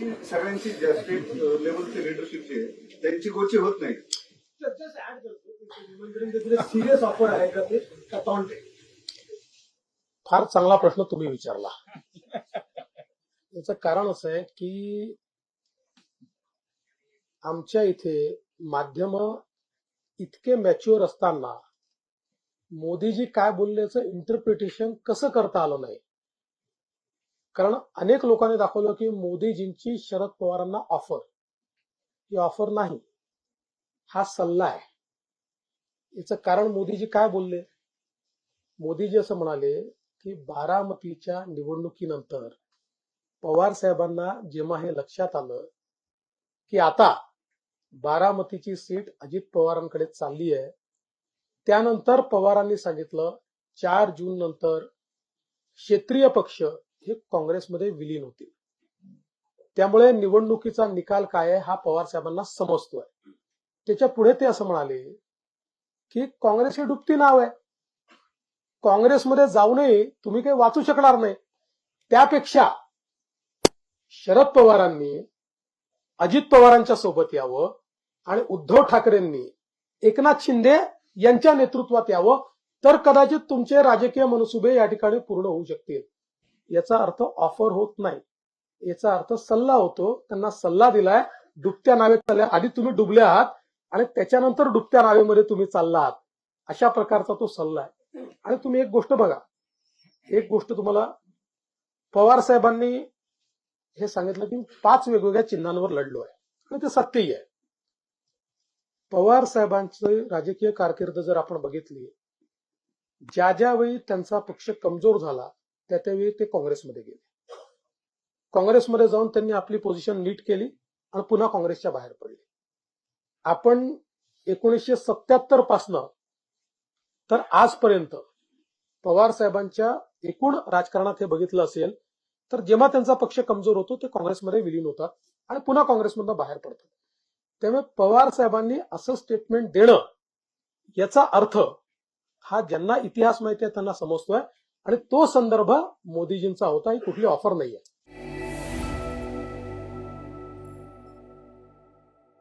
काँग्रेसची सगळ्यांची ज्या स्टेट लेवलची लिडरशिप जी आहे त्यांची गोची होत नाही. जस्ट ऍड करतो. सिरियस ऑफर आहे का ते? फार चांगला प्रश्न तुम्ही विचारला. याचं कारण असं आहे की आमच्या इथे माध्यम इतके मॅच्युअर असताना मोदीजी काय बोलल्याचं इंटरप्रिटेशन कसं करता आलं नाही? कारण अनेक लोकांनी दाखवलं की मोदीजींची शरद पवारांना ऑफर ही ऑफर नाही. हा सल्ला आहे. याचं कारण मोदीजी काय बोलले? मोदीजी असं म्हणाले की बारामतीच्या निवडणुकीनंतर पवार साहेबांना जेव्हा हे लक्षात आलं की आता बारामतीची सीट अजित पवारांकडे चालली आहे त्यानंतर पवारांनी सांगितलं चार जून नंतर क्षेत्रीय पक्ष हे काँग्रेसमध्ये विलीन होतील. त्यामुळे निवडणुकीचा निकाल काय आहे हा पवार साहेबांना समजतोय. त्याच्या पुढे ते असं म्हणाले की काँग्रेस हे डुबती नाव आहे. काँग्रेसमध्ये जाऊनही तुम्ही काही वाचू शकणार नाही. त्यापेक्षा शरद पवारांनी अजित पवारांच्या सोबत यावं आणि उद्धव ठाकरेंनी एकनाथ शिंदे यांच्या नेतृत्वात यावं तर कदाचित तुमचे राजकीय मनसुबे या ठिकाणी पूर्ण होऊ शकतील. याचा अर्थ ऑफर होत नाही. याचा अर्थ सल्ला होतो. त्यांना सल्ला दिलाय. डुबत्या नावे चालल्या. आधी तुम्ही डुबले आहात आणि त्याच्यानंतर डुबत्या नावेमध्ये तुम्ही चालला आहात. अशा प्रकारचा तो सल्ला आहे. आणि तुम्ही एक गोष्ट बघा. एक गोष्ट तुम्हाला पवार साहेबांनी हे सांगितलं की पाच वेगवेगळ्या चिन्हांवर लढलो आहे. आणि ते सत्यही आहे. पवार साहेबांची राजकीय कारकीर्द जर आपण बघितली ज्या ज्या वेळी त्यांचा पक्ष कमजोर झाला त्या त्यावेळी ते काँग्रेसमध्ये गेले. काँग्रेसमध्ये जाऊन त्यांनी आपली पोझिशन नीट केली आणि पुन्हा काँग्रेसच्या बाहेर पडले. आपण एकोणीसशे सत्याहत्तर पासनं तर आजपर्यंत पवार साहेबांच्या एकूण राजकारणात हे बघितलं असेल तर जेव्हा त्यांचा पक्ष कमजोर होतो ते काँग्रेसमध्ये विलीन होतात आणि पुन्हा काँग्रेसमधनं बाहेर पडतात. त्यामुळे पवार साहेबांनी असं स्टेटमेंट देणं याचा अर्थ हा ज्यांना इतिहास माहिती आहे त्यांना समजतोय आणि तो संदर्भ मोदीजींचा होता ही कुठली ऑफर नाहीये.